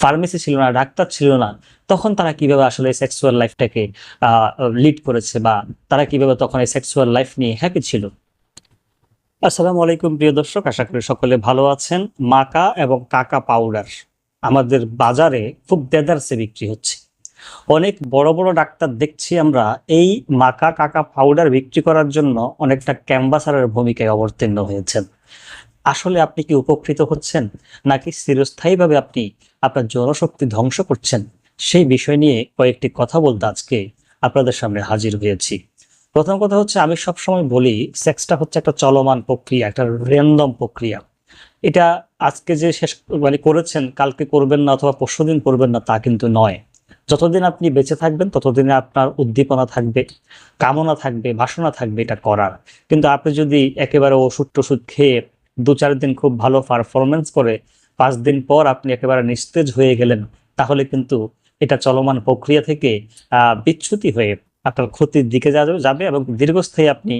Pharmacy ছিল না, doctor ছিল না, তখন তারা কীভাবে আসলে সেক্সুয়াল লাইফটাকে লিড করেছে বা তারা কীভাবে তখন এই সেক্সুয়াল লাইফ নিয়ে হ্যাপি ছিল? আসসালামু আলাইকুম প্রিয় দর্শক, আশা করি সকলে ভালো আছেন। মাকা এবং কাকা পাউডার আমাদের বাজারে খুব দেদারসে বিক্রি হচ্ছে। অনেক বড় বড় ডাক্তার দেখছি আমরা, এই মাকা কাকা পাউডার বিক্রি করার জন্য অনেকটা ক্যাম্বাসারের ভূমিকায় অবতীর্ণ হয়েছেন। আসলে আপনি কি উপকৃত হচ্ছেন? নাকি চিরস্থায়ীভাবে আপনি আপনার জনশক্তি ধ্বংস করছেন? সেই বিষয় নিয়ে কয়েকটি কথা বলতে আজকে আপনাদের সামনে হাজির হয়েছি। প্রথম কথা হচ্ছে, আমি সবসময় বলি সেক্সটা হচ্ছে একটা চলমান প্রক্রিয়া, একটা র্যান্ডম প্রক্রিয়া। এটা আজকে যে শেষ মানে করেছেন, কালকে করবেন না অথবা পরশুদিন করবেন না, তা কিন্তু নয়। যতদিন আপনি বেঁচে থাকবেন, ততদিনে আপনার উদ্দীপনা থাকবে, কামনা থাকবে, বাসনা থাকবে এটা করার। কিন্তু আপনি যদি একেবারে ওষুধ টষুধ খেয়ে দু চার দিন খুব ভালো পারফরমেন্স করে পাঁচ দিন পর আপনি একেবারে নিস্তেজ হয়ে গেলেন তাহলে কিন্তু এটা চলমান প্রক্রিয়া থেকে আহ, বিচ্যুতি হয়ে আপনার ক্ষতির দিকে যাবে এবং দীর্ঘস্থায়ী আপনি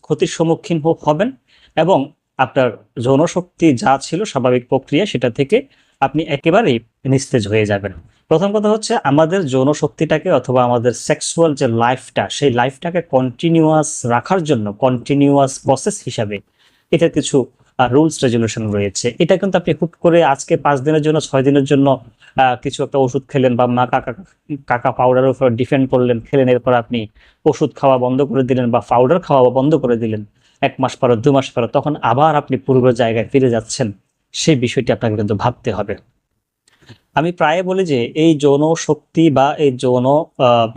ক্ষতির সম্মুখীন হবেন এবং আপনার যৌনশক্তি যা ছিল স্বাভাবিক প্রক্রিয়া সেটা থেকে আপনি একেবারেই নিস্তেজ হয়ে যাবেন। প্রথম কথা হচ্ছে আমাদের যৌন শক্তিটাকে অথবা আমাদের সেক্সুয়াল যে লাইফটা সেই লাইফটাকে কন্টিনিউয়াস রাখার জন্য কন্টিনিউয়াস প্রসেস হিসাবে এটার কিছু রুলস রেজুলেশন রয়েছে। এটা কিন্তু আপনি হুট করে আজকে পাঁচ দিনের জন্য, ছয় দিনের জন্য কিছু একটা ওষুধ খেলেন বা মা কাকা কাকা পাউডারের উপর ডিফেন্ড করলেন, খেলেন, এরপর আপনি ওষুধ খাওয়া বন্ধ করে দিলেন বা পাউডার খাওয়া বন্ধ করে দিলেন, এক মাস পর, দু মাস পর, তখন আবার আপনি পূর্ব জায়গায় ফিরে যাচ্ছেন। সেই বিষয়টি আপনাকে কিন্তু ভাবতে হবে। আমি প্রায় বলি যে এই যৌন শক্তি বা এই যৌন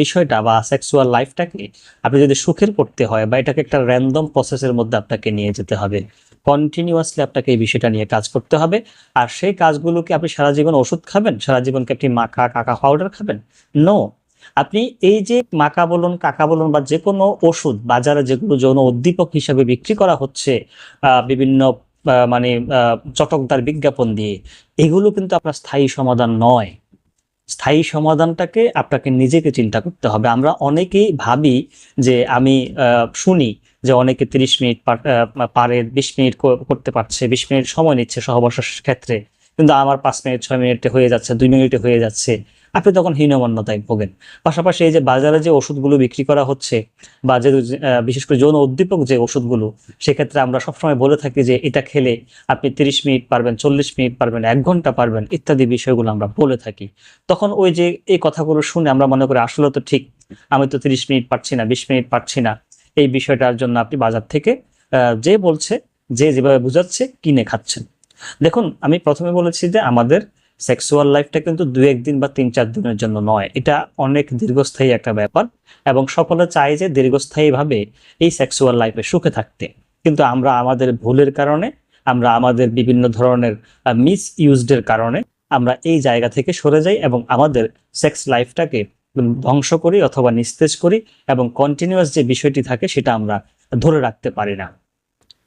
বিষয়টা বা সেক্সুয়াল লাইফটাকে আপনি যদি সুখের করতে হয় বা এটাকে একটা র্যান্ডম প্রসেসের মধ্যে আপনাকে নিয়ে যেতে হবে কন্টিনিউয়াসলি আপনাকে এই বিষয়টা নিয়ে কাজ করতে হবে। আর সেই কাজগুলোকে আপনি সারা জীবন ওষুধ খাবেন? সারা জীবনকে আপনি মাখা, কাকা পাউডার খাবেন? নো আপনি এই যে মাকা বলুন, কাকা বলুন বা যে কোনো ওষুধ, বাজারে যেগুলো যৌন উদ্দীপক হিসাবে বিক্রি করা হচ্ছে বিভিন্ন মানে চটকদার বিজ্ঞাপন দিয়ে, এগুলো কিন্তু আপনার স্থায়ী সমাধান নয়। স্থায়ী সমাধানটাকে আপনাকে নিজেকে চিন্তা করতে হবে। আমরা অনেকেই ভাবি যে আমি শুনি যে অনেকে তিরিশ মিনিট পারে বিশ মিনিট করতে পারছে, বিশ মিনিট সময় নিচ্ছে সহবাসের ক্ষেত্রে। কিন্তু আমার পাঁচ মিনিট, ছয় মিনিটে হয়ে যাচ্ছে, দুই মিনিটে হয়ে যাচ্ছে। আপনি তখন হীনমন্যতায় ভোগেন। পাশাপাশি এই যে বাজারে যে ওষুধগুলো বিক্রি করা হচ্ছে বা যে বিশেষ করে যৌন উদ্দীপক যে ওষুধগুলো, সেক্ষেত্রে আমরা সবসময় বলে থাকি যে এটা খেলে আপনি তিরিশ মিনিট পারবেন, চল্লিশ মিনিট পারবেন, এক ঘণ্টা পারবেন, ইত্যাদি বিষয়গুলো আমরা বলে থাকি। তখন ওই যে এই কথাগুলো শুনে আমরা মনে করি, আসলে তো ঠিক, আমি তো তিরিশ মিনিট পারছি না, বিশ মিনিট পারছি না। এই বিষয়টার জন্য আপনি বাজার থেকে যে বলছে, যে যেভাবে বুঝাচ্ছে, কিনে খাচ্ছেন। দেখুন, আমি প্রথমে বলেছি যে আমাদের সেক্সুয়াল লাইফটা কিন্তু দু একদিন বা তিন চার দিনের জন্য নয়। এটা অনেক দীর্ঘস্থায়ী একটা ব্যাপার এবং সকলে চায় যে দীর্ঘস্থায়ীভাবে এই সেক্সুয়াল লাইফে সুখে থাকতে। কিন্তু আমরা আমাদের ভুলের কারণে, আমরা আমাদের বিভিন্ন ধরনের মিস ইউজডের কারণে আমরা এই জায়গা থেকে সরে যাই এবং আমাদের সেক্স লাইফটাকে ধ্বংস করি অথবা নিস্তেজ করি এবং কন্টিনিউয়াস যে বিষয়টি থাকে সেটা আমরা ধরে রাখতে পারি না।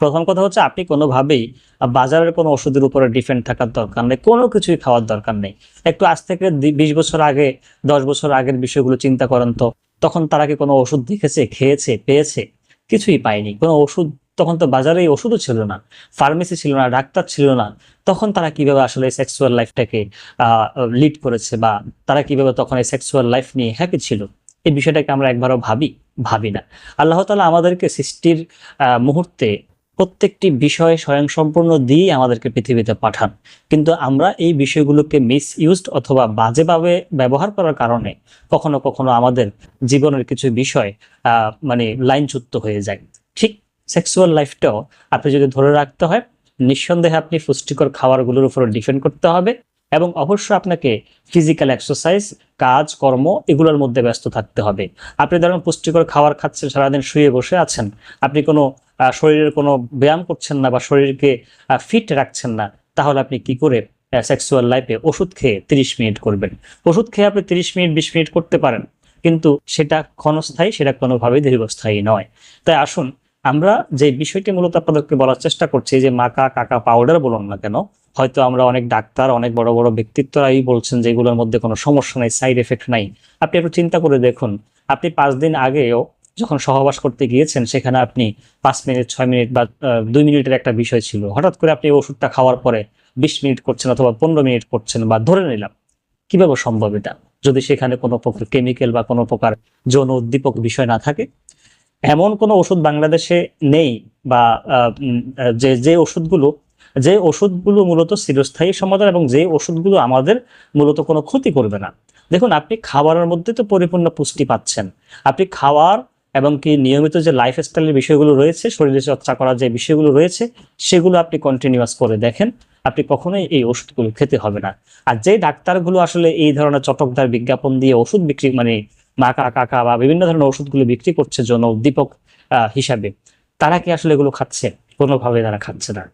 প্রথম কথা হচ্ছে আপনি কোনোভাবেই বাজারের কোনো ওষুধের উপরে ডিপেন্ড থাকার দরকার নেই, কোনো কিছুই খাওয়ার দরকার নেই। একটু আজ থেকে বিশ বছর আগে, দশ বছর আগের বিষয়গুলো চিন্তা করেন তো, তখন তারা কি কোনো ওষুধ দেখেছে, খেয়েছে, পেয়েছে? কিছুই পায়নি। কোনো ওষুধ, তখন তো বাজারে ওষুধও ছিল না ফার্মেসি ছিল না, ডাক্তার ছিল না। তখন তারা কীভাবে আসলে সেক্সুয়াল লাইফটাকে লিড করেছে বা তারা কীভাবে তখন এই সেক্সুয়াল লাইফ নিয়ে হ্যাপি ছিল? এই বিষয়টাকে আমরা একবারও ভাবি ভাবি না। আল্লাহ তালা আমাদেরকে সৃষ্টির মুহূর্তে প্রত্যেকটি বিষয় স্বয়ংসম্পূর্ণ দিয়ে আমাদেরকে পৃথিবীতে পাঠান। কিন্তু আমরা এই বিষয়গুলোকে মিস ইউজড অথবা বাজেভাবে ব্যবহার করার কারণে কখনো কখনো আমাদের জীবনের কিছু বিষয় মানে লাইনচ্যুত হয়ে যায়। ঠিক সেক্সুয়াল লাইফটাও আপনি যদি ধরে রাখতে হয়, নিঃসন্দেহে আপনি পুষ্টিকর খাবারগুলোর উপর ডিপেন্ড করতে হবে এবং অবশ্যই আপনাকে ফিজিক্যাল এক্সারসাইজ কাজ, কর্ম এগুলোর মধ্যে ব্যস্ত থাকতে হবে। আপনি ধরুন পুষ্টিকর খাবার খাচ্ছেন, সারাদিন শুয়ে বসে আছেন। আপনি কোনো শরীরের কোনো ব্যায়াম করছেন না বা শরীরকে ফিট রাখছেন না, তাহলে আপনি কি করে সেক্সুয়াল লাইফে ওষুধ খেয়ে তিরিশ মিনিট করবেন? ওষুধ খেয়ে আপনি তিরিশ মিনিট, বিশ মিনিট করতে পারেন, কিন্তু সেটা ক্ষণস্থায়ী, সেটা কোনোভাবেই দীর্ঘস্থায়ী নয়। তাই আসুন, আমরা যে বিষয়টি মূলত আপনাদেরকে বলার চেষ্টা করছি, যে মাকা কাকা পাউডার বলুন না কেন, হয়তো আমরা অনেক ডাক্তার, অনেক বড় বড় ব্যক্তিত্বরাই বলছেন যে এগুলোর মধ্যে কোনো সমস্যা নাই সাইড এফেক্ট নাই। আপনি একটু চিন্তা করে দেখুন, আপনি পাঁচ দিন আগেও যখন সহবাস করতে গিয়েছেন, সেখানে আপনি পাঁচ মিনিট, ছয় মিনিট বা দুই মিনিটের একটা বিষয় ছিল। হঠাৎ করে আপনি ওষুধটা খাওয়ার পরে বিশ মিনিট করছেন অথবা পনেরো মিনিট করছেন বা ধরে নিলাম, কীভাবে সম্ভব এটা? যদি সেখানে কোনো প্রকার কেমিক্যাল বা কোনো প্রকার যৌন উদ্দীপক বিষয় না থাকে, এমন কোনো ওষুধ বাংলাদেশে নেই বা যে যে ওষুধগুলো যে ওষুধগুলো মূলত চিরস্থায়ী সমাধান এবং যে ওষুধগুলো আমাদের মূলত কোনো ক্ষতি করবে না। দেখুন, আপনি খাবারের মধ্যে তো পরিপূর্ণ পুষ্টি পাচ্ছেন। আপনি খাওয়ার এবং কি নিয়মিত যে লাইফস্টাইলের বিষয়গুলো রয়েছে, শরীরে চর্চা করার যে বিষয়গুলো রয়েছে, সেগুলো আপনি কন্টিনিউয়াস করে দেখেন। আপনি কখনোই এই ওষুধগুলো খেতে হবে না। আর যে ডাক্তারগুলো আসলে এই ধরনের চটকদার বিজ্ঞাপন দিয়ে ওষুধ বিক্রি মানে মাকা কাকা বা বিভিন্ন ধরনের ওষুধগুলো বিক্রি করছে জন উদ্দীপক হিসাবে, তারা কি আসলে এগুলো খাচ্ছে? কোনোভাবে তারা খাচ্ছে না।